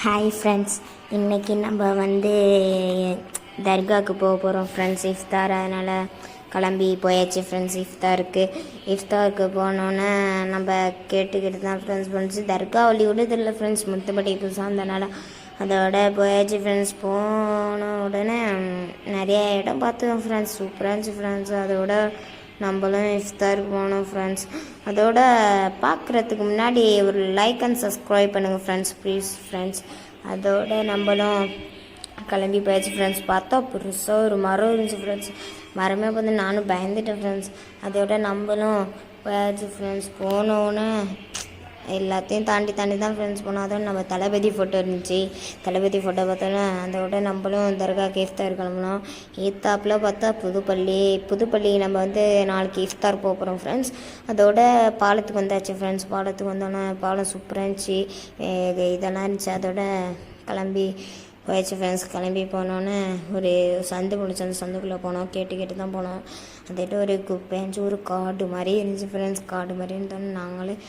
Hi friends இன்றைக்கி நம்ம வந்து தர்காவுக்கு போக போகிறோம் ஃப்ரெண்ட்ஸ் இஃப்தார் அதனால் கிளம்பி போயாச்சு ஃப்ரெண்ட்ஸ் இஃப்தாருக்கு. இஃப்தாருக்கு போனோன்னே நம்ம கேட்டுக்கிட்டு தான் ஃப்ரெண்ட்ஸ் போணுச்சு தர்கா ஒளி விடுதில்ல ஃப்ரெண்ட்ஸ் முத்தப்படி புதுசாக இருந்தனால அதோட போயாச்சு ஃப்ரெண்ட்ஸ் போன உடனே நிறைய இடம் பார்த்தோம் ஃப்ரெண்ட்ஸ் சூப்பராக இருந்துச்சு ஃப்ரெண்ட்ஸ் அதோட நம்மளும் இஃப்தாருக்கு போனோம் ஃப்ரெண்ட்ஸ் அதோட பார்க்குறதுக்கு முன்னாடி ஒரு லைக் அண்ட் சப்ஸ்கிரைப் பண்ணுங்கள் ஃப்ரெண்ட்ஸ் ப்ளீஸ் ஃப்ரெண்ட்ஸ் அதோட நம்மளும் கிளம்பி போயாச்சு ஃப்ரெண்ட்ஸ் பார்த்தா புதுசாக ஒரு மரம் இருந்துச்சு ஃப்ரெண்ட்ஸ் மரமே பார்த்து நானும் பயந்துட்டேன் ஃப்ரெண்ட்ஸ் அதோட நம்மளும் போயாச்சு ஃப்ரெண்ட்ஸ் போனோன்னே எல்லாத்தையும் தாண்டி தாண்டி தான் ஃப்ரெண்ட்ஸ் போனோம் அதுவும் நம்ம தளபதி ஃபோட்டோ இருந்துச்சு. தளபதி ஃபோட்டோ பார்த்தோன்னா அதோட நம்மளும் தர்காக்கு இஃப்தார் கிளம்புனோம் ஈத்தாப்பில் பார்த்தா புதுப்பள்ளி புதுப்பள்ளி நம்ம வந்து நாளைக்கு இஃப்தார் போக போகிறோம் ஃப்ரெண்ட்ஸ் அதோட பாலத்துக்கு வந்தாச்சு ஃப்ரெண்ட்ஸ் பாலத்துக்கு வந்தோன்னே பாலம் சூப்பராக இருந்துச்சு. இதெல்லாம் இருந்துச்சு. அதோட கிளம்பி போயாச்சு ஃப்ரெண்ட்ஸ் கிளம்பி போனோன்னே ஒரு சந்து முடிச்சு அந்த சந்துக்குள்ளே போனோம். கேட்டு கேட்டு தான் போனோம். அதேட்டு ஒரு குப்பைஞ்சு ஒரு காடு மாதிரி இருந்துச்சு ஃப்ரெண்ட்ஸ் காடு மாதிரி இருந்தோன்னு நாங்களும்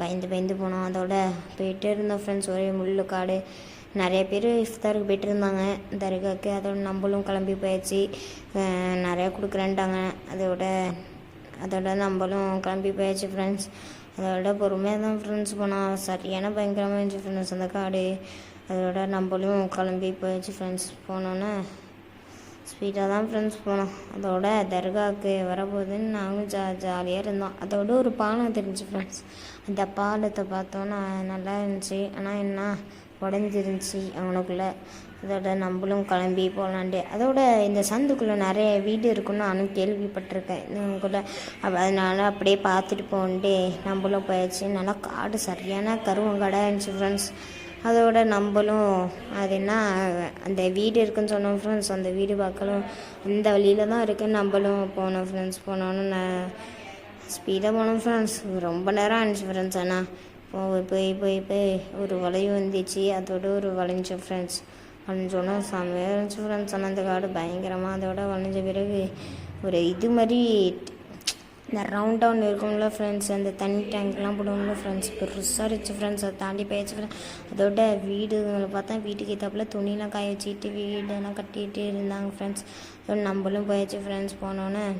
பயந்து பயந்து போனோம். அதோட போயிட்டே இருந்தோம் ஃப்ரெண்ட்ஸ் ஒரே முள்ளு காடு. நிறைய பேர் இஃப்தாருக்கு போயிட்டு இருந்தாங்க. தர்காக்கு அதோட நம்மளும் கிளம்பி போயாச்சு. நிறையா கொடுக்குறேன்ட்டாங்க. அதோட அதோட நம்மளும் கிளம்பி போயாச்சு ஃப்ரெண்ட்ஸ் அதோட பொறுமையாக தான் ஃப்ரெண்ட்ஸ் போனோம். சரியான பயங்கரமாக இருந்துச்சு ஃப்ரெண்ட்ஸ் அந்த காடு. அதோட நம்மளும் கிளம்பி போயிடுச்சு ஃப்ரெண்ட்ஸ் போனோன்னே. ஸ்வீட்டாக தான் ஃப்ரெண்ட்ஸ் போனோம். அதோட தர்காவுக்கு வரப்போகுதுன்னு நாங்களும் ஜா ஜாலியாக இருந்தோம். அதோட ஒரு பாலம் தெரிஞ்சு ஃப்ரெண்ட்ஸ் அந்த பாலத்தை பார்த்தோன்னா நல்லா இருந்துச்சு. ஆனால் என்ன? உடஞ்சிருந்துச்சி அவனுக்குள்ளே. அதோட நம்மளும் கிளம்பி போகலான்ட்டு அதோட இந்த சந்துக்குள்ளே நிறைய வீடு இருக்குன்னு நானும் கேள்விப்பட்டிருக்கேன். இதுக்குள்ளே அதனால அப்படியே பார்த்துட்டு போன்ட்டு நம்மளும் போயாச்சு. நல்லா காடு சரியான கருவங்காடாக இருந்துச்சு ஃப்ரெண்ட்ஸ் அதோட நம்மளும் அது என்ன அந்த வீடு இருக்குன்னு சொன்னோம் ஃப்ரெண்ட்ஸ் அந்த வீடு பார்க்கலாம் அந்த வழியில தான் இருக்குன்னு நம்மளும் போனோம் ஃப்ரெண்ட்ஸ் போனோன்னு நான் ஸ்பீடாக போனோம் ஃப்ரெண்ட்ஸ் ரொம்ப நேரம் ஆனிச்சு ஃப்ரெண்ட்ஸ் ஆனால் போய் போய் போய் போய் ஒரு வளைவு வந்துச்சு. அதோட ஒரு வளைஞ்சோம் ஃப்ரெண்ட்ஸ் வளைஞ்சோன்னா செம்மையாக இருந்துச்சு ஃப்ரெண்ட்ஸ் ஆனால் அந்த காடு பயங்கரமாக அதோட வளைஞ்ச பிறகு ஒரு இது மாதிரி இந்த ரவுண்ட் ஒன்று இருக்கும்ல ஃப்ரெண்ட்ஸ் அந்த தண்ணி டேங்க்லாம் போடுவோம்ல ஃப்ரெண்ட்ஸ் பெருசாக இருந்துச்சு ஃப்ரெண்ட்ஸ் அதை தாண்டி போயாச்சு friends. அதோட வீடுங்களை பார்த்தா வீட்டுக்கு ஏற்றாப்புல துணிலாம் காய வச்சுக்கிட்டு வீடெல்லாம் கட்டிகிட்டு இருந்தாங்க ஃப்ரெண்ட்ஸ் அதோட நம்மளும் போயாச்சு ஃப்ரெண்ட்ஸ் போனோன்னே.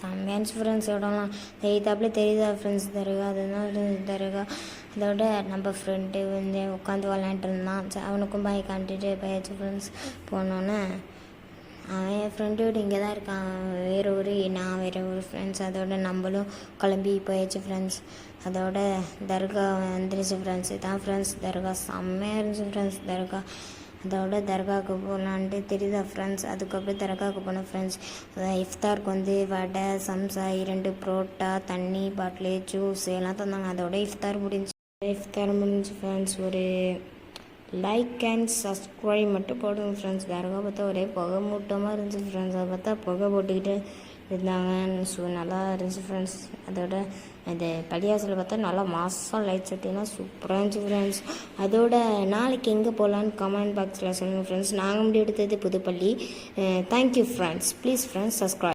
செம்மையாக ஃப்ரெண்ட்ஸ் இடம்லாம் தெரியுதாப்புல தெரியுதா ஃப்ரெண்ட்ஸ் தருகா? அதுதான் தருகா. அதோட நம்ம ஃப்ரெண்டு வந்து உட்காந்து விளாண்டுருந்தான் இருந்தான். அவனுக்கும் பாய் காட்டிட்டு போயாச்சு ஃப்ரெண்ட்ஸ் போனோன்னே. ஃப்ரெண்டோடு இங்கே தான் இருக்கான். வேறு ஊர் நான் வேறு ஊர் ஃப்ரெண்ட்ஸ் அதோட நம்மளும் கிளம்பி போயாச்சு ஃப்ரெண்ட்ஸ் அதோட தர்கா வந்துருச்சு ஃப்ரெண்ட்ஸ் இதான் ஃப்ரெண்ட்ஸ் தர்கா செம்மையாக இருந்துச்சு ஃப்ரெண்ட்ஸ் தர்கா அதோட தர்காவுக்கு போகலான்ட்டு தெரியுதா ஃப்ரெண்ட்ஸ் அதுக்கப்புறம் தர்காவுக்கு போனோம் ஃப்ரெண்ட்ஸ் இஃப்தாருக்கு வந்து வடை சம்சா இரண்டு புரோட்டா தண்ணி பாட்டிலு ஜூஸ் எல்லாம் தந்தாங்க. அதோட இஃப்தார் முடிஞ்சு இஃப்தார் முடிஞ்சு ஃப்ரெண்ட்ஸ் ஒரு லைக் அண்ட் சப்ஸ்கிரைப் மட்டும் போடுங்க ஃப்ரெண்ட்ஸ் தர்கா பார்த்தா ஒரே புகை மூட்டமாக இருந்துச்சு ஃப்ரெண்ட்ஸ் அதை பார்த்தா புகை போட்டுக்கிட்டு இருந்தாங்க. ஸோ நல்லா இருந்துச்சு ஃப்ரெண்ட்ஸ் அதோட அந்த பள்ளியாசில் பார்த்தா நல்லா மாதம் லைட் செட்டிங்லாம் சூப்பராக இருந்துச்சு ஃப்ரெண்ட்ஸ் அதோட நாளைக்கு எங்கே போகலான்னு கமெண்ட் பாக்ஸில் சொல்லுங்கள் ஃப்ரெண்ட்ஸ் நாங்கள் முடிவு எடுத்தது Pudupalli. Thank you friends please friends subscribe